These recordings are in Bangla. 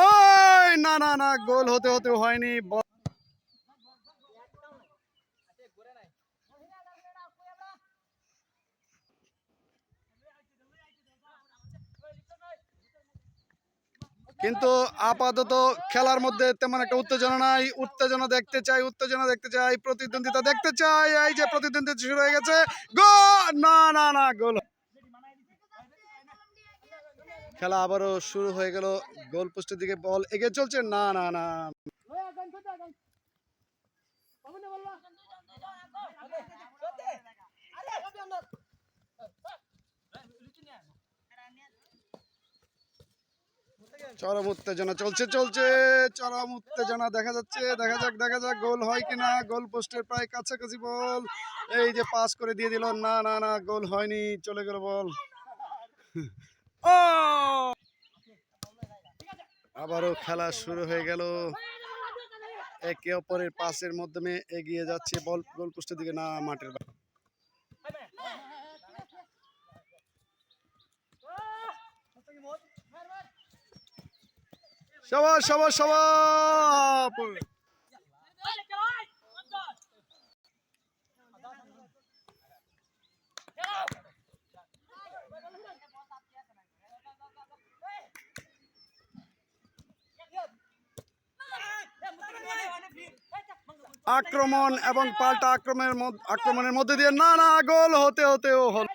ওই না না না গোল হতে হতে হয়নি কিন্তু আপাতত খেলার মধ্যে তেমন একটা উত্তেজনা নাই উত্তেজনা দেখতে চাই উত্তেজনা দেখতে চাই প্রতিদ্বন্দ্বিতা দেখতে চাই এই যে প্রতিদ্বন্দ্বিতা শুরু হয়ে গেছে গো না না না গোল খেলা আবারও শুরু হয়ে গেল গোল পোস্টের দিকে বল এগিয়ে চলছে। না না না। চরম উত্তেজনা চলছে চলছে। চরম উত্তেজনা দেখা যাচ্ছে, দেখা যাক দেখা যাক গোল হয় কিনা। গোল পোস্টের প্রায় কাছাকাছি বল। এই যে পাস করে দিয়ে দিল। না না না, গোল হয়নি। চলে গেল বল। ও! আবারও খেলা শুরু হয়ে গেল। একে অপরের পাসের মাধ্যমে এগিয়ে যাচ্ছে বল গোল পোস্টের দিকে না, মাঠের সবার সবাই সবাই আক্রমণ এবং পাল্টা আক্রমণের আক্রমণের মধ্যে দিয়ে না না গোল হতে হতেও হল।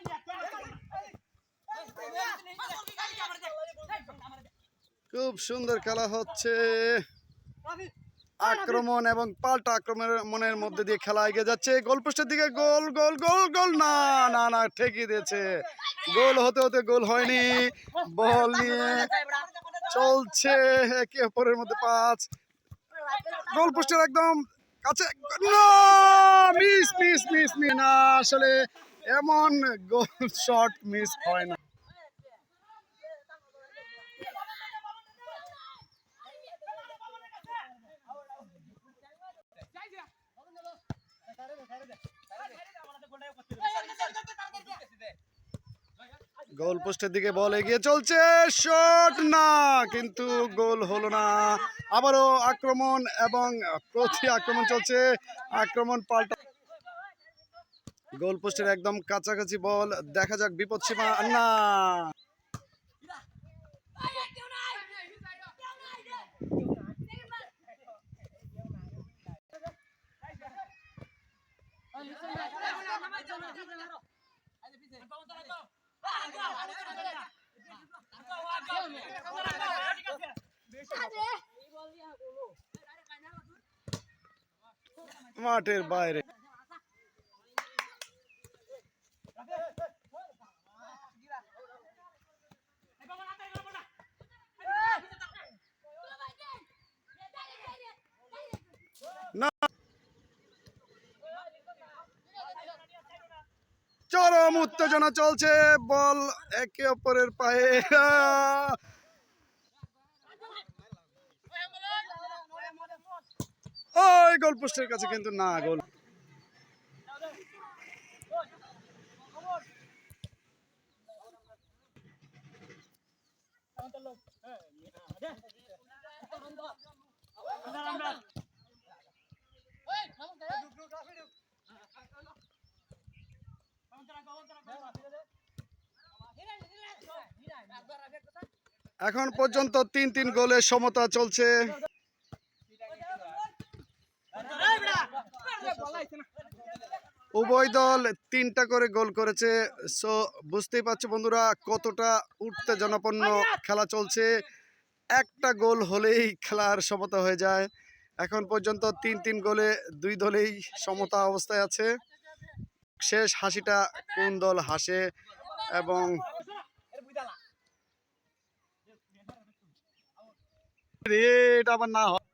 খুব সুন্দর খেলা হচ্ছে। আক্রমণ এবং পাল্টা আক্রমণের মনের মধ্যে দিয়ে খেলা এগিয়ে যাচ্ছে। গোল পোস্টের দিকে গোল গোল গোল গোল। না না না, ঠেকিয়ে দিয়েছে। গোল হতে হতে গোল হয়নি। বল নিয়ে চলছে। একে অপরের মধ্যে পাঁচ। গোল পোস্টের একদম কাছে মিস মিস মিস মিস না আসলে এমন গোল শট মিস হয় না। গোল পোস্টের দিকে বল এগিয়ে চলছে। শট না, কিন্তু গোল হলো না। আবারও আক্রমণ এবং প্রতি আক্রমণ চলছে। আক্রমণ পাল্টা গোল পোস্টের একদম কাছাকাছি বল। দেখা যাক বিপদ সীমা না। মাঠের বাইরে। চরম উত্তেজনা চলছে বল একে অপরের পায়ে! ওই গোল পোস্টের কাছে কিন্তু না গোল এখন পর্যন্ত তিন তিন গোলের সমতা চলছে। উভয় দল তিনটা করে গোল করেছে। সো বুঝতেই পারছ বন্ধুরা কতটা উত্তেজনাপন্ন খেলা চলছে। একটা গোল হলেই খেলার সমতা হয়ে যায়। এখন পর্যন্ত তিন তিন গোলে দুই দলেই সমতা অবস্থায় আছে। শেষ হাসিটা কোন দল হাসে এবং আবার না হয়।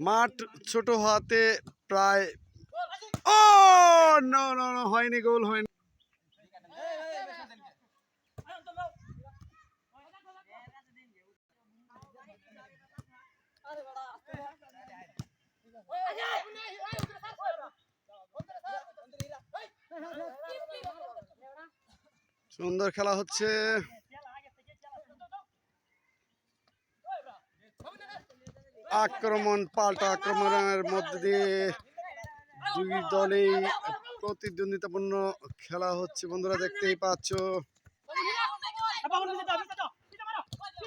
মাঠ ছোট হাতে প্রায় ও নো হয়নি গোল হয়নি। সুন্দর খেলা হচ্ছে। আক্রমণ, পাল্টা আক্রমণের মধ্যে দিয়ে দুই দলেই প্রতিদ্বন্দ্বিতাপূর্ণ খেলা হচ্ছে। বন্ধুরা, দেখতেই পাচ্ছ।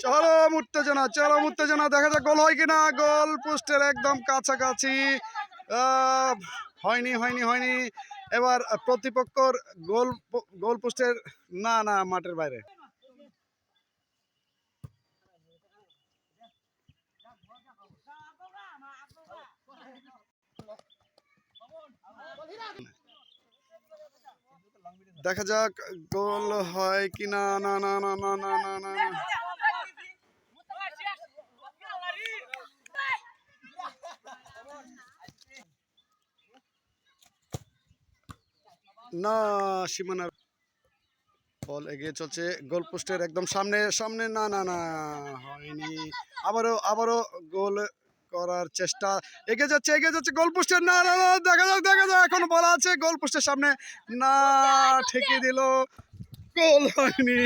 চরম উত্তেজনা চরম উত্তেজনা। দেখা যাক গোল হয় কিনা। গোল পোস্টের একদম কাছাকাছি। হয়নি হয়নি হয়নি। এবার প্রতিপক্ষর গোল গোল পোস্টের, না না, মাঠের বাইরে। দেখা যাক, গোল হয় কিনা না না না না না না না না। না সীমানার ফল এগিয়ে চলছে গোল পোস্টের একদম সামনে সামনে না না না হয়নি। আবারও আবারও গোল করার চেষ্টা। এগিয়ে যাচ্ছে এগিয়ে যাচ্ছে গোল পোস্টের না না না দেখা যাক দেখা যাক এখন বলা আছে গোল পোস্টের সামনে। না ঠেকিয়ে দিল। গোল হয়নি।